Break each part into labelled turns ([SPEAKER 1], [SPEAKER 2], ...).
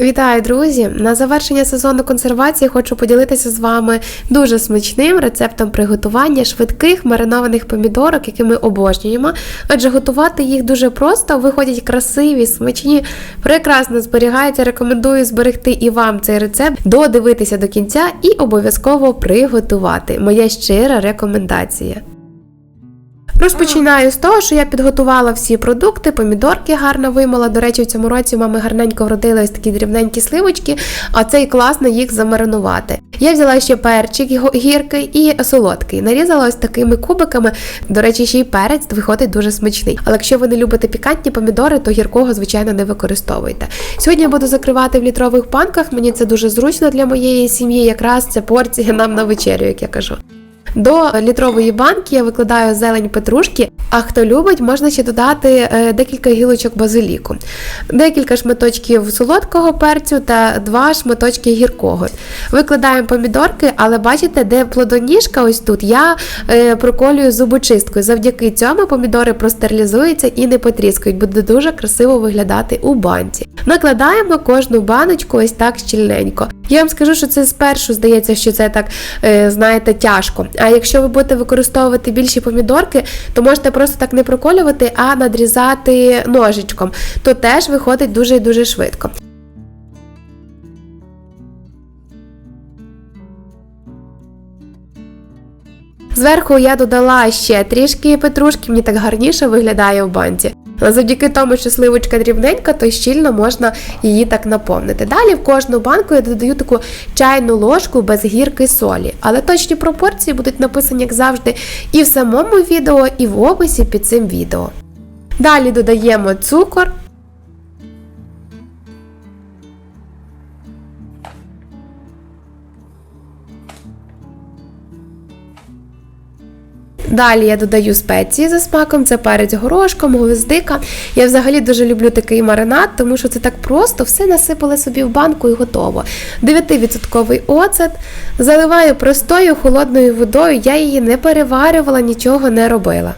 [SPEAKER 1] Вітаю, друзі! На завершення сезону консервації хочу поділитися з вами дуже смачним рецептом приготування швидких маринованих помідорок, які ми обожнюємо. Адже готувати їх дуже просто, виходять красиві, смачні, прекрасно зберігаються. Рекомендую зберегти і вам цей рецепт, додивитися до кінця і обов'язково приготувати. Моя щира рекомендація. Розпочинаю з того, що я підготувала всі продукти, помідорки гарно вимила. До речі, в цьому році мами гарненько вродили ось такі дрібненькі сливочки, а це і класно їх замаринувати. Я взяла ще перчик гіркий і солодкий. Нарізала ось такими кубиками. До речі, ще й перець виходить дуже смачний. Але якщо ви не любите пікантні помідори, то гіркого, звичайно, не використовуйте. Сьогодні я буду закривати в літрових банках. Мені це дуже зручно для моєї сім'ї. Якраз це порція нам на вечерю, як я кажу. До літрової банки я викладаю зелень петрушки, а хто любить, можна ще додати е, декілька гілочок базиліку, декілька шматочків солодкого перцю та два шматочки гіркого. Викладаємо помідорки, але бачите, де плодоніжка ось тут, я е, проколюю зубочисткою. Завдяки цьому помідори простерилізуються і не потріскають, буде дуже красиво виглядати у банці. Накладаємо кожну баночку ось так щільненько. Я вам скажу, що це спершу здається, що це так, е, знаєте, тяжко. А якщо ви будете використовувати більші помідорки, то можете просто так не проколювати, а надрізати ножичком. То теж виходить дуже і дуже швидко. Зверху я додала ще трішки петрушки, мені так гарніше виглядає в банці. Завдяки тому, що сливочка дрібненька, то щільно можна її так наповнити. Далі в кожну банку я додаю таку чайну ложку без гірки солі. Але точні пропорції будуть написані, як завжди, і в самому відео, і в описі під цим відео. Далі додаємо цукор. Далі я додаю спеції за смаком, це перець горошком, гвоздика. Я взагалі дуже люблю такий маринад, тому що це так просто, все насипали собі в банку і готово. 9% оцет. Заливаю простою холодною водою, я її не переварювала, нічого не робила.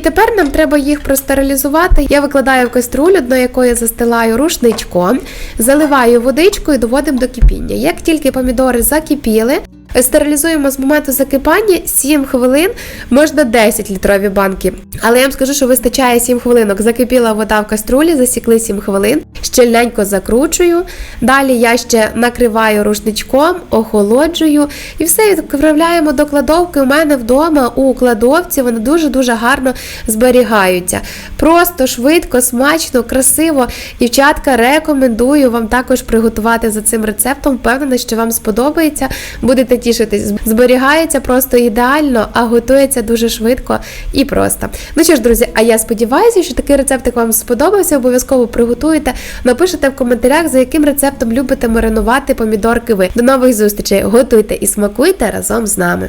[SPEAKER 1] Тепер нам треба їх простерилізувати. Я викладаю в каструлю, дно якої застилаю рушничком, заливаю водичкою і доводимо до кипіння. Як тільки помідори закипіли, Стерилізуємо з моменту закипання 7 хвилин, можна 10 літрові банки. Але я вам скажу, що вистачає 7 хвилинок. Закипіла вода в каструлі, засікли 7 хвилин, щільненько закручую. Далі я ще накриваю рушничком, охолоджую і все відправляємо до кладовки. У мене вдома у кладовці вони дуже-дуже гарно зберігаються. Просто швидко, смачно, красиво. Дівчатка, рекомендую вам також приготувати за цим рецептом. Впевнена, що вам сподобається. Будете тішитись. Зберігається просто ідеально, а готується дуже швидко і просто. Ну що ж, друзі, а я сподіваюся, що такий рецептик вам сподобався. Обов'язково приготуєте. Напишите в коментарях, за яким рецептом любите маринувати помідорки ви. До нових зустрічей! Готуйте і смакуйте разом з нами.